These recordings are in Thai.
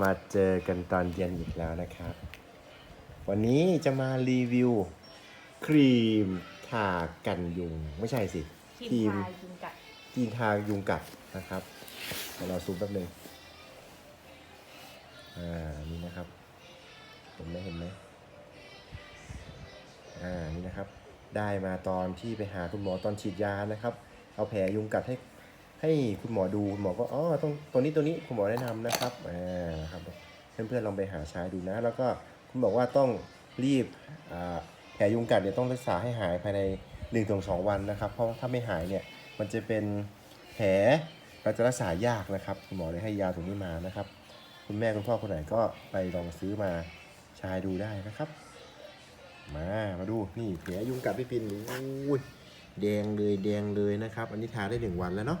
มาเจอกันตอนเย็นอีกแล้วนะครับ วันนี้จะมารีวิว ครีมทากันยุง ไม่ใช่สิครีมทายุงกัดครีมทายุงกัดนะครับเดี๋ยวเราซูมแป๊บหนึงอ่านี่นะครับเห็นไหมเห็นไหมอ่านี่นะครับ ได้มาตอนที่ไปหาคุณหมอตอนฉีดยานะครับ เอาแผลยุงกัดให้ ให้คุณหมอดูคุณหมอก็อ๋อตรงตัวนี้ตัวนี้คุณหมอแนะนำนะครับอ่าครับเพื่อนๆลองไปหาใช้ดูนะ แล้วก็คุณบอกว่าต้องรีบแผลยุงกัดเนี่ยต้องรักษาให้หายภายใน1นถึงสวันนะครับ เพราะถ้าไม่หายเนี่ยมันจะเป็นแผลเราจะรักษายากนะครับ คุณหมอเลยให้ยาตรงนี้มานะครับ คุณแม่คุณพ่อคนไหนก็ไปลองซื้อมาใช้ดูได้นะครับ มามาดูนี่แผลยุงกัดพี่ปินอุ้ยแดงเลยแดงเลยนะครับ อันนี้ทาได้หนึ่งวันแล้วเนาะ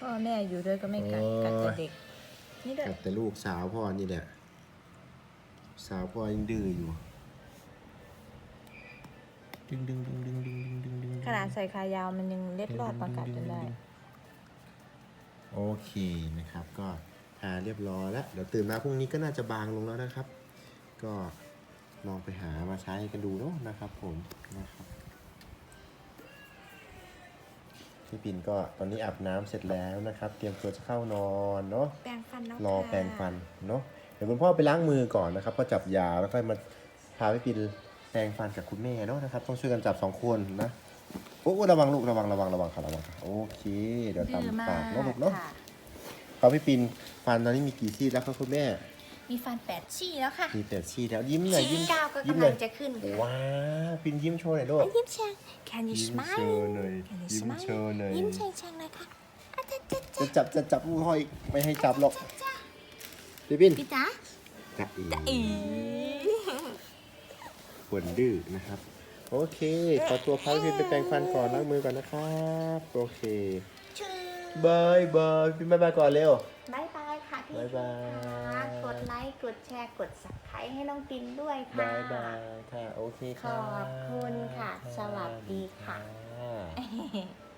พ่อแม่อยู่ด้วยก็ไม่กัดโอ้ยกัดแต่เด็ก นี่ๆด้วยกัดแต่ลูกสาวพ่อนี่แหละ สาวพ่อยังดื้ออยู่ ดึงดึงดึงดึงดึงดึงดึงดึงขนาดใส่ขายาวมันยังเล็ดรอดมากัดจนได้ โอเคนะครับ ก็ทาเรียบร้อยแล้ว เดี๋ยวตื่นมาพรุ่งนี้ก็น่าจะบางลงแล้วนะครับ ก็ลองไปหามาใช้กันดูเนาะนะครับผมนะครับ พี่ปิ่นก็ตอนนี้อาบน้ำเสร็จแล้วนะครับ เตรียมตัวจะเข้านอนเนาะแปรงฟันแล้วรอแปรงฟันเนาะเดี๋ยวคุณพ่อไปล้างมือก่อนนะครับก็จับยาแล้วค่อยมาพาพี่ปิ่นแปรงฟันกับคุณแม่เนาะนะครับต้องช่วยกันจับสองคนนะโอ้ระวังลูกระวังระวังระวังค่ะระวังค่ะโอเค เดี๋ยวดื้อทำมาปากเนาะลูกเนาะค่ะเขาพี่ปิ่นฟันตอนนี้มีกี่ซี่แล้วครับคุณแม่ มีฟันแปดชี่แล้วค่ะ มีแต่ซี่แล้วยิ้มหน่อยยิ้มเก้าก็ยิ้มกำหน่ลัอยงจะขึ้นว้าวปิ่นยิ้มโชว์หน่อยลูก ยิ้มแฉ่ง Can you ยิ้ม smile โชว์หน่อย Can you ยิ้ม smile โชว์หน่อย ยิ้มแฉ่งแฉ่งๆเลยค่ะอะจ๊ะจ๊ะจะจ๊ะจับจะจับลูกห้อยไม่ให้จับหรอกพี่ปิ่นพี่จ๋าจะอีอีควรดื้อนะครับ โอเค ขอตัวพักพี่ไปแปรงฟันก่อนล้างมือก่อนนะครับ โอเคชื่อบายบายพี่บายบายก่อนเร็ว บายบายค่ะพี่บ๊ายบายค่ะก ดไลค์ กดแชร์ กด subscribe ให้น้องปินด้วยค่ะ บายบายค่ะ โอเคค่ะขอบคุณค่ะ สวัสดีค่ะ ค่ะ